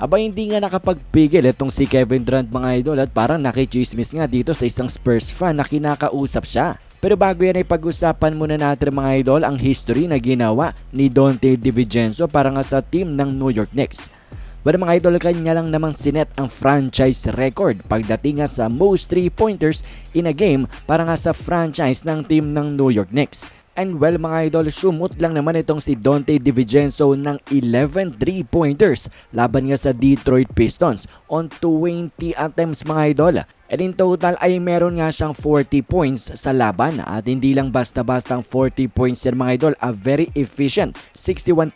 Aba hindi nga nakapagpigil itong si Kevin Durant mga idol at parang nakichismis nga dito sa isang Spurs fan na kinakausap siya. Pero bago yan ay pag-usapan muna natin mga idol ang history na ginawa ni Dante DiVincenzo para nga sa team ng New York Knicks. Pero mga idol, kanya lang namang sinet ang franchise record pagdating nga sa most 3-pointers in a game para nga sa franchise ng team ng New York Knicks. And well mga idol, sumut lang naman itong si Dante DiVincenzo ng 11 3-pointers laban nga sa Detroit Pistons on 20 attempts mga idol. And in total ay meron nga siyang 40 points sa laban at hindi lang basta-bastang 40 points yan mga idol, a very efficient 61%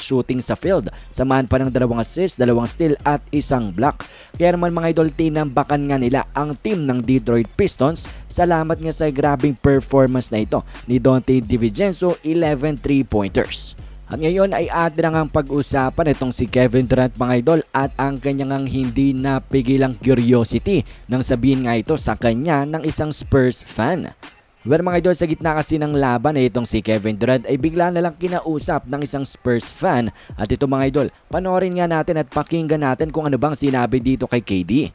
shooting sa field. Samahan pa ng dalawang assist, dalawang steal at isang block. Kaya naman mga idol, tinambakan nga nila ang team ng Detroit Pistons. Salamat nga sa grabing performance na ito ni Dante DiVincenzo, 11 3-pointers. At ngayon ay atin na ngang pag-usapan itong si Kevin Durant mga idol at ang kanyang hindi napigilang curiosity nang sabihin nga ito sa kanya ng isang Spurs fan. Well mga idol, sa gitna kasi ng laban ay itong si Kevin Durant ay bigla na lang kinausap ng isang Spurs fan. At ito mga idol, panoorin nga natin at pakinggan natin kung ano bang sinabi dito kay KD.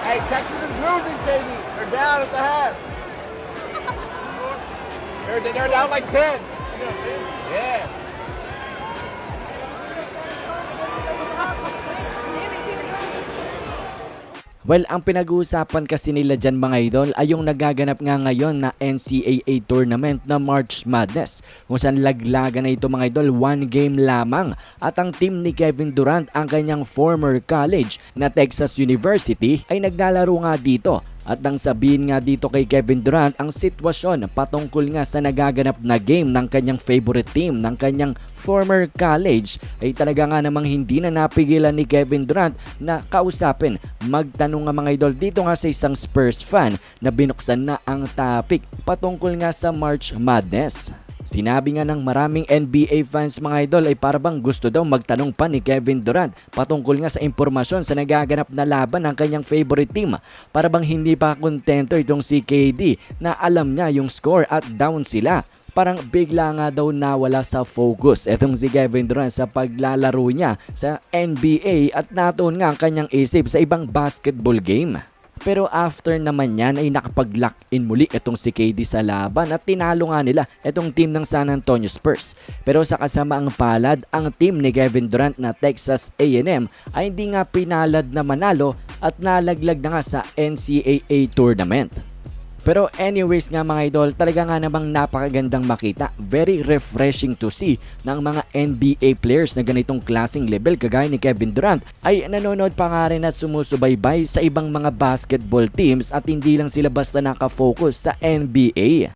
Hey, Texas is losing, baby. They're down at the half. They're, they're down like 10. Yeah. Well, ang pinag-uusapan kasi nila dyan mga idol ay yung nagaganap nga ngayon na NCAA tournament na March Madness. Kung saan laglagan na ito mga idol, one game lamang. At ang team ni Kevin Durant, ang kanyang former college na Texas University, ay naglalaro nga dito. At nang sabihin nga dito kay Kevin Durant ang sitwasyon patungkol nga sa nagaganap na game ng kanyang favorite team ng kanyang former college ay talaga nga namang hindi na napigilan ni Kevin Durant na kausapin magtanong nga mga idol dito nga sa isang Spurs fan na binuksan na ang topic patungkol nga sa March Madness. Sinabi nga ng maraming NBA fans mga idol ay parabang gusto daw magtanong pa ni Kevin Durant patungkol nga sa impormasyon sa nagaganap na laban ng kanyang favorite team. Parabang hindi pa kontento itong si KD na alam niya yung score at down sila parang bigla nga daw nawala sa focus etong si Kevin Durant sa paglalaro niya sa NBA at natuon nga ang kanyang isip sa ibang basketball game. Pero after naman yan ay nakapag-lock in muli itong si KD sa laban at tinalo nga nila itong team ng San Antonio Spurs. Pero sa kasamaang palad, ang team ni Kevin Durant na Texas A&M ay hindi nga pinalad na manalo at nalaglag na nga sa NCAA tournament. Pero anyways nga mga idol, talaga nga namang napakagandang makita. Very refreshing to see ng mga NBA players na ganitong klaseng level kagaya ni Kevin Durant ay nanonood pa nga rin at sumusubaybay sa ibang mga basketball teams at hindi lang sila basta nakafocus sa NBA.